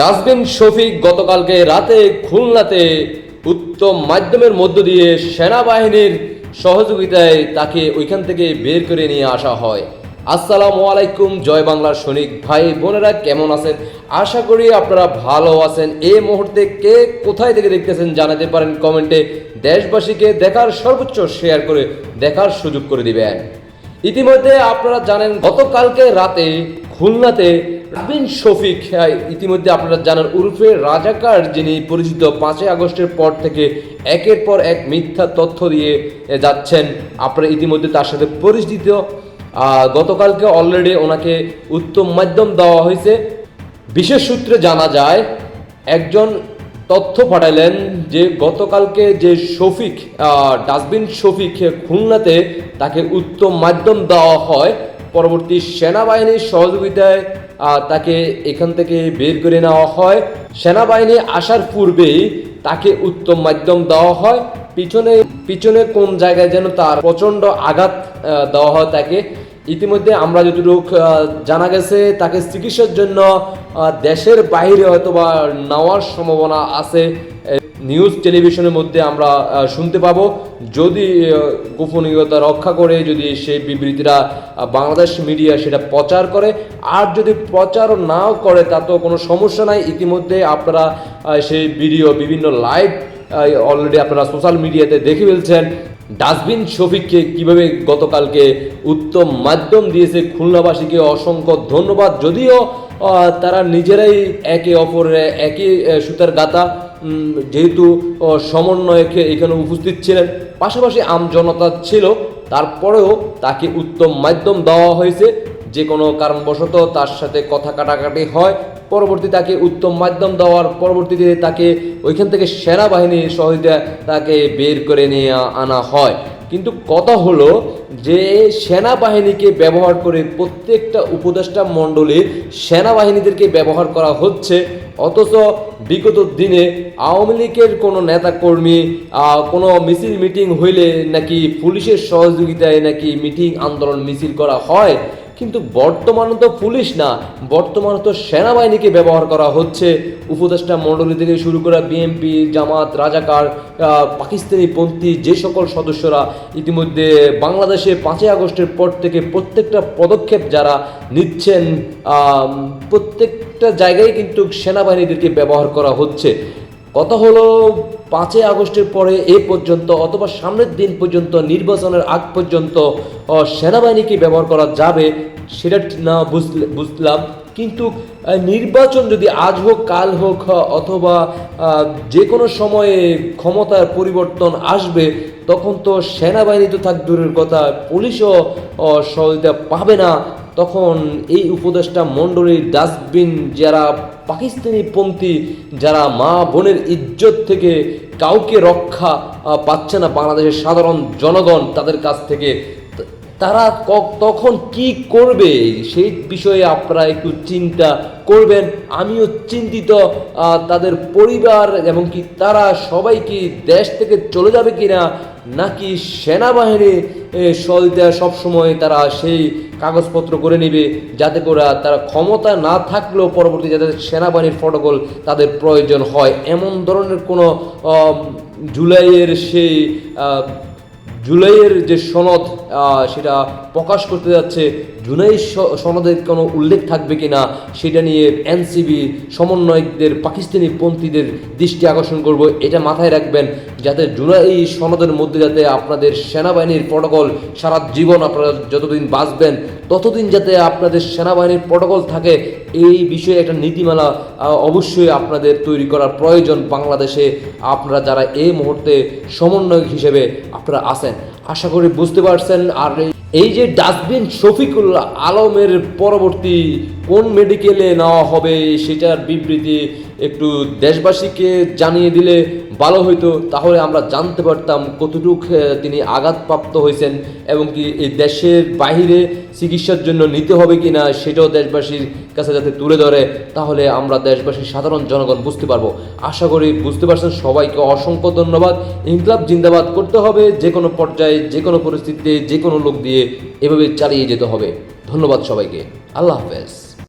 Dustbin Shafiq গতকালকে রাতে খুলনাতে উত্তম মাধ্যমের মধ্য দিয়ে সেনাবাহিনীর সহযোগিতায় তাকে ওইখান থেকে বের করে নিয়ে আসা হয়। আসসালামু আলাইকুম, জয় বাংলার সৈনিক ভাই বোনেরা, কেমন আছেন? আশা করি আপনারা ভালো আছেন। এই মুহূর্তে কে কোথায় থেকে দেখতেছেন জানাতে পারেন কমেন্টে। দেশবাসীকে দেখার সর্বোচ্চ শেয়ার করে দেখার সুযোগ করে দিবেন। ইতিমধ্যে আপনারা জানেন, গতকালকে রাতে খুলনাতে রাবিন শফিক ইতিমধ্যে আপনারা জানেন উরফে রাজাকার যিনি পরিচিত পাঁচই আগস্টের পর থেকে একের পর এক মিথ্যা তথ্য দিয়ে যাচ্ছেন, আপনারা ইতিমধ্যে তার সাথে পরিচিত। গতকালকে অলরেডি ওনাকে উত্তম মাধ্যম দেওয়া হয়েছে। বিশেষ সূত্রে জানা যায়, একজন তথ্য পাঠালেন যে গতকালকে যে শফিক ডাস্টবিন শফিক খুলনাতে তাকে উত্তম মাধ্যম দেওয়া হয় পরবর্তী সেনাবাহিনীর সহযোগিতায় তাকে এখান থেকে বের করে নেওয়া হয়। সেনাবাহিনী আসার পূর্বেই তাকে উত্তম মাধ্যম দেওয়া হয়। পিছনে পিছনে কোন জায়গায় যেন তার প্রচণ্ড আঘাত দেওয়া হয় তাকে। ইতিমধ্যে আমরা যতটুকু জানা গেছে, তাকে চিকিৎসার জন্য দেশের বাইরে হয়তো বা নেওয়ার সম্ভাবনা আছে। নিউজ টেলিভিশনের মধ্যে আমরা শুনতে পাব। যদি গোপনীয়তা রক্ষা করে, যদি সেই বিবৃতিটা বাংলাদেশ মিডিয়া সেটা প্রচার করে, আর যদি প্রচার নাও করে, তা তো কোনো সমস্যা নাই। ইতিমধ্যে আপনারা সেই ভিডিও, বিভিন্ন লাইভ অলরেডি আপনারা সোশ্যাল মিডিয়াতে দেখে ফেলছেন। ডাস্টবিন শফিককে কীভাবে গতকালকে উত্তম মাধ্যম দিয়েছে খুলনাবাসীকে অসংখ্য ধন্যবাদ। যদিও তারা নিজেরাই একে অপরের একই সুতার গাতা যেহেতু সমন্বয়কে এখানে উপস্থিত ছিলেন। পাশাপাশি আমজনতা ছিল, তারপরেও তাকে উত্তম মাধ্যম দেওয়া হয়েছে। যে কোনো কারণবশত তার সাথে কথা কাটাকাটি হয়। পরবর্তী তাকে উত্তম মাধ্যম দেওয়ার পরবর্তীতে তাকে ওইখান থেকে সেনাবাহিনীর সহযোগিতা তাকে বের করে নিয়ে আনা হয়। কিন্তু কথা হলো যে সেনাবাহিনীকে ব্যবহার করে প্রত্যেকটা উপদেষ্টা মণ্ডলীর সেনাবাহিনীদেরকে ব্যবহার করা হচ্ছে। অথচ বিগত দিনে আওয়ামী লীগের কোনো নেতাকর্মী কোনো মিছিল মিটিং হইলে নাকি পুলিশের সহযোগিতায় নাকি মিটিং আন্দোলন মিছিল করা হয়। কিন্তু বর্তমানে তো পুলিশ না বর্তমানে তো সেনাবাহিনীকে ব্যবহার করা হচ্ছে। উপদেষ্টা মণ্ডলী থেকে শুরু করে বিএনপি, জামাত, রাজাকার পাকিস্তানি পন্থী যে সকল সদস্যরা ইতিমধ্যে বাংলাদেশে পাঁচই আগস্টের পর থেকে প্রত্যেকটা পদক্ষেপ যারা নিচ্ছেন প্রত্যেকটা জায়গায় কিন্তু সেনাবাহিনীদেরকে ব্যবহার করা হচ্ছে। কথা হলো? পাঁচই আগস্টের পরে এ পর্যন্ত অথবা সামনের দিন পর্যন্ত, নির্বাচনের আগ পর্যন্ত সেনাবাহিনীকে ব্যবহার করা যাবে সেটা না বুঝলে, বুঝলাম। কিন্তু নির্বাচন যদি আজ হোক, কাল হোক অথবা যে কোনো সময়ে ক্ষমতার পরিবর্তন আসবে, তখন তো সেনাবাহিনী তো থাক দূরের কথা, পুলিশও সহযোগিতা পাবে না। তখন এই উপদেষ্টা মণ্ডলীর ডাস্টবিন যারা পাকিস্তানি পন্থী, যারা মা বোনের ইজ্জত থেকে কাউকে রক্ষা পাচ্ছে না বাংলাদেশের সাধারণ জনগণ তাদের কাছ থেকে তারা তখন কি করবে? সেই বিষয়ে আপনারা একটু চিন্তা করবেন। আমিও চিন্তিত তাদের পরিবার এবং কি তারা সবাই কি দেশ থেকে চলে যাবে কিনা নাকি সেনাবাহিনী সহযোগিতা সবসময় তারা সেই কাগজপত্র করে নেবে যাতে করে তারা ক্ষমতা না থাকলেও পরবর্তী যাতে সেনাবাহিনীর প্রটোকল তাদের প্রয়োজন হয়? এমন ধরনের কোনো জুলাইয়ের সেই জুলাইয়ের যে সনদ সেটা প্রকাশ করতে যাচ্ছে, জুলাই সনদের কোনো উল্লেখ থাকবে কি না সেটা নিয়ে এনসিবি সমন্বয়কদের, পাকিস্তানি পন্থীদের দৃষ্টি আকর্ষণ করব, এটা মাথায় রাখবেন, যাতে জুলাই সনদের মধ্যে যাতে আপনাদের সেনাবাহিনীর প্রটোকল সারা জীবন আপনারা যতদিন বাঁচবেন ততদিন যাতে আপনাদের সেনাবাহিনীর প্রটোকল থাকে, এই বিষয়ে একটা নীতিমালা অবশ্যই আপনাদের তৈরি করার প্রয়োজন বাংলাদেশে। আপনারা যারা এই মুহূর্তে সমন্বয়ক হিসেবে আপনারা আছেন, আশা করি বুঝতে পারছেন। আর এই- যে ডাস্টবিন শফিকুল আলমের পরবর্তী কোন মেডিকেলে নেওয়া হবে সেটার বিবৃতি একটু দেশবাসীকে জানিয়ে দিলে ভালো হইতো, তাহলে আমরা জানতে পারতাম কতটুক তিনি আঘাতপ্রাপ্ত হয়েছেন এবং কি এই দেশের বাইরে চিকিৎসার জন্য নিতে হবে কি না সেটাও দেশবাসীর কাছে যাতে তুলে ধরে, তাহলে আমরা দেশবাসীর সাধারণ জনগণ বুঝতে পারব। আশা করি বুঝতে পারছেন, সবাইকে অসংখ্য ধন্যবাদ। ইনকলাব জিন্দাবাদ করতে হবে যে কোনো পর্যায়ে যে কোনো পরিস্থিতিতে যে কোনো লোক দিয়ে এভাবে চালিয়ে যেতে হবে। ধন্যবাদ সবাইকে। আল্লাহ হাফেজ।